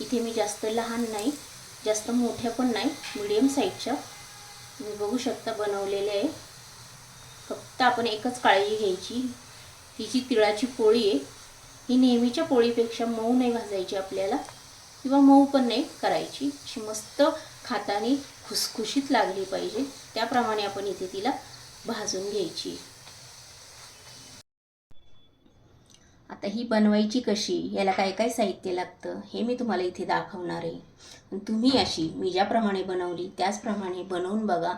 इथे मी जास्त लहान नाही जास्त मोठ्या पण नाही मिडियम साईजच्या तुम्ही बघू शकता बनवलेले आहे. फक्त आपण एकच काळजी घ्यायची. ही जी तिळाची पोळी आहे. ही नेहमीच्या पोळीपेक्षा मऊ नाही भाजायची आपल्याला किंवा मऊ पण नाही करायची. अशी मस्त खाताने खुसखुशीत लागली पाहिजे. त्याप्रमाणे आपण इथे तिला भाजून घ्यायची. आता ही बनवायची कशी? याला काय काय साहित्य लागतं? हे मी तुम्हाला इथे दाखवणार आहे. तुम्ही अशी मी ज्याप्रमाणे बनवली त्याचप्रमाणे बनवून बघा.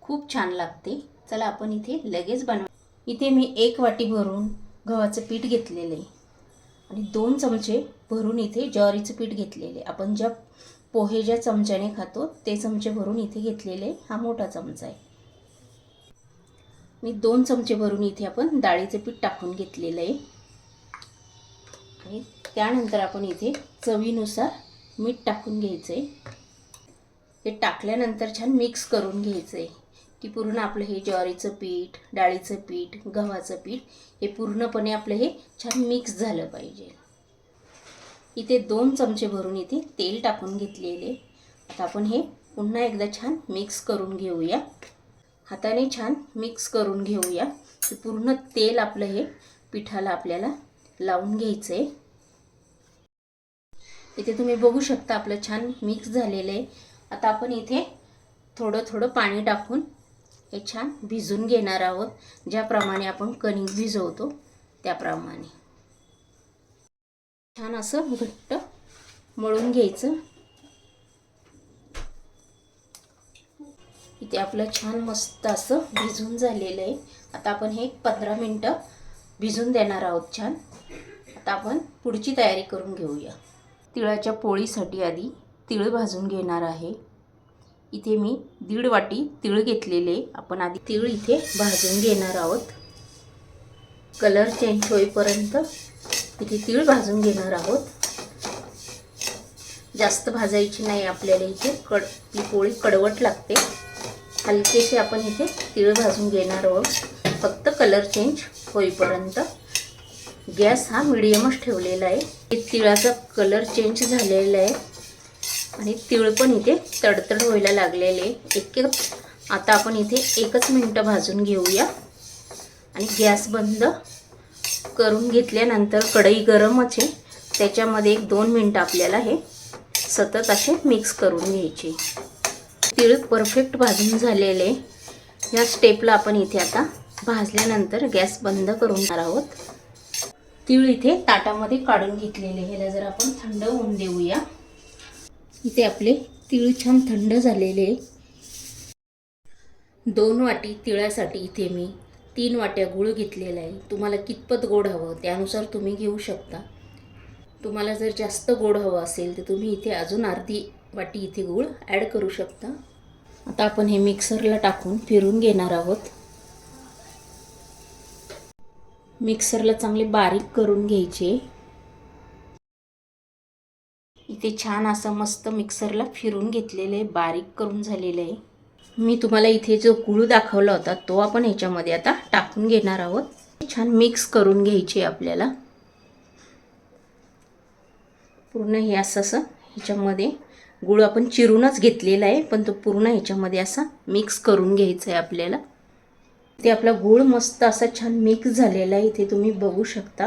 खूप छान लागते. चला आपण इथे लगेच बनव. इथे मी एक वाटी भरून गव्हाचं पीठ घेतलेलं आहे. आणि दोन चमचे भरून इथे ज्वारीचं पीठ घेतलेले आपण ज्या पोहे ज्या चमच्याने खातो ते चमचे भरून इथे घेतलेले हा मोठा चमचा आहे. मी दोन चमचे भरून इथे आपण डाळीचं पीठ टाकून घेतलेलं आहे. आणि त्यानंतर आपण इथे चवीनुसार मीठ टाकून घ्यायचं आहे ते टाकल्यानंतर छान मिक्स करून घ्यायचं आहे की पूर्ण आपलं हे ज्वारीचं पीठ डाळीचं पीठ गव्हाचं पीठ हे पूर्णपणे आपलं हे छान मिक्स झालं पाहिजे. इथे दोन चमचे भरून इथे तेल टाकून घेतलेले. आता आपण हे पुन्हा एकदा छान मिक्स करून घेऊया. हाताने छान मिक्स करून घेऊया. की पूर्ण तेल आपलं हे पिठाला आपल्याला लावून घ्यायचे. इथे तुम्ही बघू शकता आपलं छान मिक्स झालेलं आहे. आता आपण इथे थोडं थोडं पाणी टाकून हे छान भिजून घेणार आहोत. ज्याप्रमाणे आपण कणिक भिजवतो त्याप्रमाणे. छान असं घट्ट मळून घ्यायचं. इथे आपलं छान मस्त असं भिजून झालेलं आहे. आता आपण हे पंधरा मिनटं भिजून देणार आहोत छान. आता आपण पुढची तयारी करून घेऊया. तिळाच्या पोळीसाठी आधी तिळ भाजून घेणार आहे. इथे मी दीड वाटी तिळ घेतलेले. आपण आधी तिळ इथे भाजून घेणार आहोत. कलर चेंज होईपर्यंत इथे तिळ भाजून घेणार आहोत. जास्त भाजायची नाही आपल्याला इथे. कड ही पोळी कडवट लागते. हलकेशी आपण इथे तिळ भाजून घेणार आहोत. फक्त कलर चेंज होईपर्यंत गॅस हा मिडियमच ठेवलेला आहे. तिळाचा कलर चेंज झालेला आहे. आणि तिळ पण इथे तडतड व्हायला लागलेले एक एक आता आपण इथे एकच मिनटं भाजून घेऊया. आणि गॅस बंद करून घेतल्यानंतर कढई गरमच आहे. त्याच्यामध्ये एक दोन मिनटं आपल्याला हे सतत असे मिक्स करून घ्यायचे. तिळ परफेक्ट भाजून झालेले या स्टेपला आपण इथे आता भाजल्यानंतर गॅस बंद करून आहोत. तीळ इथे ताटामध्ये काढून घेतलेले ह्याला जर आपण थंड होऊन देऊया. इथे आपले तीळ छान थंड झालेले दोन वाटी तिळासाठी इथे मी तीन वाट्या गूळ घेतलेला आहे. तुम्हाला कितपत गोड हवं त्यानुसार तुम्ही घेऊ शकता. तुम्हाला जर जास्त गोड हवं असेल तर तुम्ही इथे अजून अर्धी वाटी इथे गूळ ॲड करू शकता. आता आपण हे मिक्सरला टाकून फिरून घेणार आहोत. मिक्सरला चांगले बारीक करून घ्यायचे. इथे छान असं मस्त मिक्सरला फिरून घेतलेलं आहे बारीक करून झालेलं आहे. मी तुम्हाला इथे जो गुळ दाखवला होता तो आपण ह्याच्यामध्ये आता टाकून घेणार आहोत. छान मिक्स करून घ्यायची आपल्याला. पूर्ण हे असं असं ह्याच्यामध्ये गुळ आपण चिरूनच घेतलेला आहे पण तो पूर्ण ह्याच्यामध्ये असा मिक्स करून घ्यायचा आहे आपल्याला. ते आपला गूळ मस्त असा छान मिक्स झालेला आहे इथे तुम्ही बघू शकता.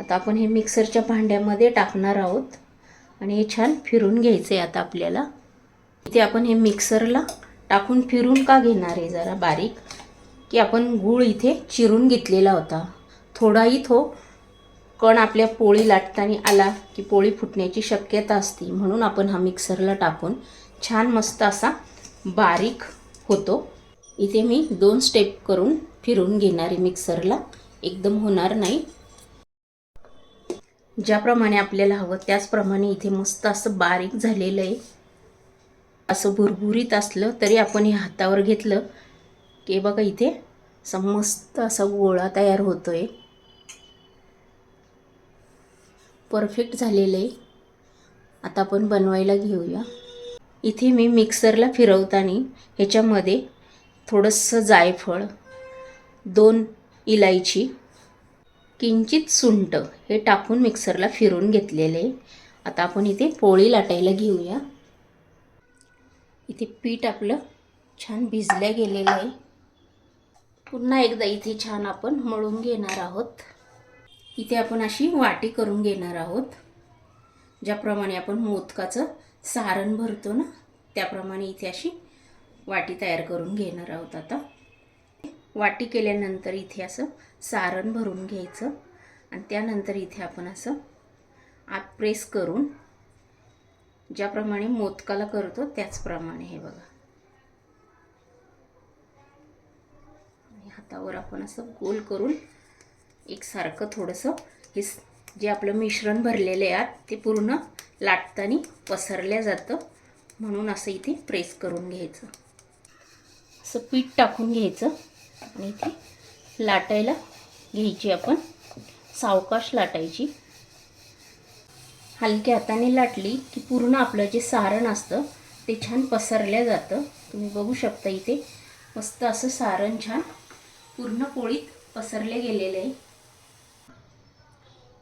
आता आपण हे मिक्सरच्या भांड्यामध्ये टाकणार आहोत. आणि हे छान फिरून घ्यायचं आहे आता आपल्याला. इथे आपण हे मिक्सरला टाकून फिरून का घेणार आहे जरा बारीक? की आपण गूळ इथे चिरून घेतलेला होता. थोडाही तो कण आपल्या पोळी लाटताना आला की पोळी फुटण्याची शक्यता असते. म्हणून आपण हा मिक्सरला टाकून छान मस्त असा बारीक होतो. इथे मी दोन स्टेप करून फिरून घेणार आहे मिक्सरला एकदम होणार नाही. ज्याप्रमाणे आपल्याला हवं त्याचप्रमाणे इथे मस्त असं बारीक झालेलं आहे. असं भुरभुरीत असलं तरी आपण हे हातावर घेतलं की बघा इथे असं मस्त असा गोळा तयार होतो आहे परफेक्ट झालेलं आहे. आता आपण बनवायला घेऊया. इथे मी मिक्सरला फिरवताना ह्याच्यामध्ये थोडंसं जायफळ दोन इलायची किंचित सुंट हे टाकून मिक्सरला फिरून घेतलेले. आता आपण इथे पोळी लाटायला घेऊया. इथे पीठ आपलं छान भिजल्या गेलेलं आहे. पुन्हा एकदा इथे छान आपण मळून घेणार आहोत. इथे आपण अशी वाटी करून घेणार आहोत. ज्याप्रमाणे आपण मोदकाचं सारण भरतो ना त्याप्रमाणे इथे अशी वाटी तयार करून घेणार आहोत आता. वाटी केल्यानंतर इथे असं सारण भरून घ्यायचं आणि त्यानंतर इथे आपण असं आत प्रेस करून ज्याप्रमाणे मोदकाला करतो त्याचप्रमाणे हे बघा. आणि हातावर आपण असं गोल करून एकसारखं थोडंसं हे जे आपलं मिश्रण भरलेलं आहे आत ते पूर्ण लाटताना पसरल्या जातं म्हणून असं इथे प्रेस करून घ्यायचं. असं पीठ टाकून घ्यायचं. आणि इथे लाटायला घ्यायची आपण. सावकाश लाटायची. हलक्या हाताने लाटली की पूर्ण आपलं जे सारण असतं ते छान पसरल्या जातं. तुम्ही बघू शकता इथे मस्त असं सारण छान पूर्ण पोळीत पसरले गेलेलं आहे.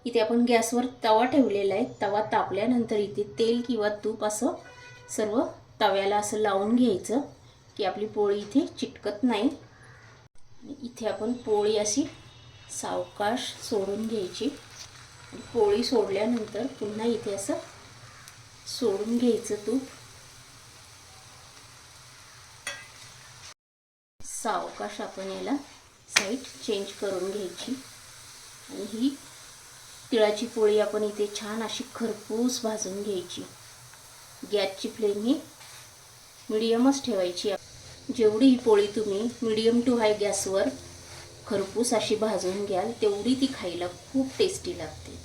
इथे आपण गॅसवर तवा ठेवलेला आहे. तवा तापल्यानंतर इथे तेल किंवा तूप असं सर्व तव्याला असं लावून घ्यायचं. की आपली पोळी इथे चिटकत नाही. इथे आपण पोळी अशी सावकाश सोडून घ्यायची. पोळी सोडल्यानंतर पुन्हा इथे असं सोडून घ्यायचं तूप. सावकाश आपण याला साईड चेंज करून घ्यायची. आणि ही तिळाची पोळी आपण इथे छान अशी खरपूस भाजून घ्यायची. गॅसची फ्लेम ही मिडियमच ठेवायची. जेवढी ही पोळी तुम्ही मिडियम टू हाय गॅसवर खरपूस अशी भाजून घ्याल तेवढी ती खायला खूप टेस्टी लागते.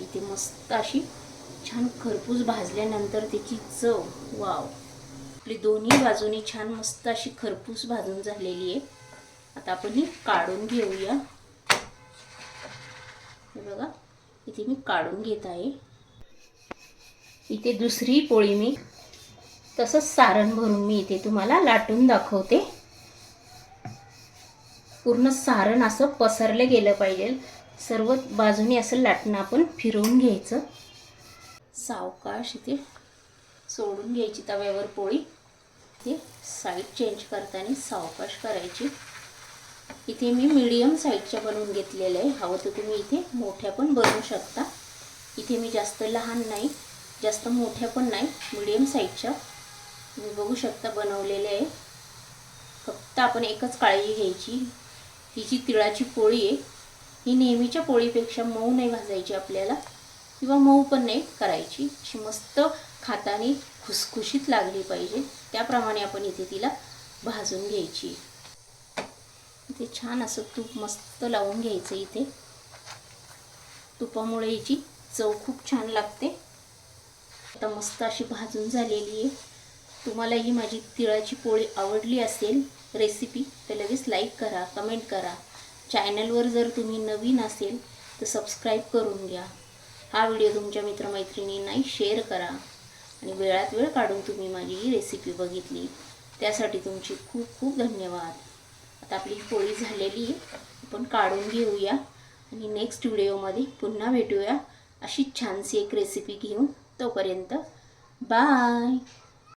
इथे मस्त अशी छान खरपूस भाजल्यानंतर त्याची चव वाव. आपली दोन्ही बाजूनी छान मस्त अशी खरपूस भाजून झालेली आहे. आता आपण ही काढून घेऊया. हे बघा इथे मी काढून घेत आहे. इथे दुसरी पोळी मी तसंच सारण भरून मी इथे तुम्हाला लाटून दाखवते. पूर्ण सारण असं पसरलं गेलं पाहिजे. सर्व बाजूनी असं लाटणं आपण फिरवून घ्यायचं. सावकाश इथे सोडून घ्यायची तव्यावर पोळी. इथे साईड चेंज करताना सावकाश करायची. इथे मी मिडियम साईजच्या बनवून घेतलेल्या आहे. हवं तर तुम्ही इथे मोठ्या पण बनवू शकता. इथे मी जास्त लहान नाही जास्त मोठ्या पण नाही मीडियम साईजच्या तुम्ही बघू शकता बनवलेले आहे. फक्त आपण एकच काळजी घ्यायची. ही जी तिळाची पोळी आहे. ही नेहमीच्या पोळीपेक्षा मऊ नाही भाजायची आपल्याला. किंवा मऊ पण नाही करायची. अशी मस्त खाताने खुसखुशीत लागली पाहिजे. त्याप्रमाणे आपण इथे तिला भाजून घ्यायची. इथे छान असं तूप मस्त लावून घ्यायचं इथे. तुपामुळे हिची चव खूप छान लागते. आता मस्त अशी भाजून झालेली आहे. तुम्हाला ही माझी तिळाची पोळी आवडली असेल रेसिपी तर लगेच लाईक करा कमेंट करा. चॅनलवर जर तुम्ही नवीन असेल तर सबस्क्राईब करून घ्या. हा व्हिडिओ तुमच्या मित्रमैत्रिणींनाही शेअर करा. आणि वेळात वेळ काढून तुम्ही माझी ही रेसिपी बघितली. त्यासाठी तुमची खूप खूप धन्यवाद. आता आपली ही पोळी झालेली आहे आपण काढून घेऊया. आणि नेक्स्ट व्हिडिओमध्ये पुन्हा भेटूया. अशीच छानशी एक रेसिपी घेऊन तोपर्यंत बाय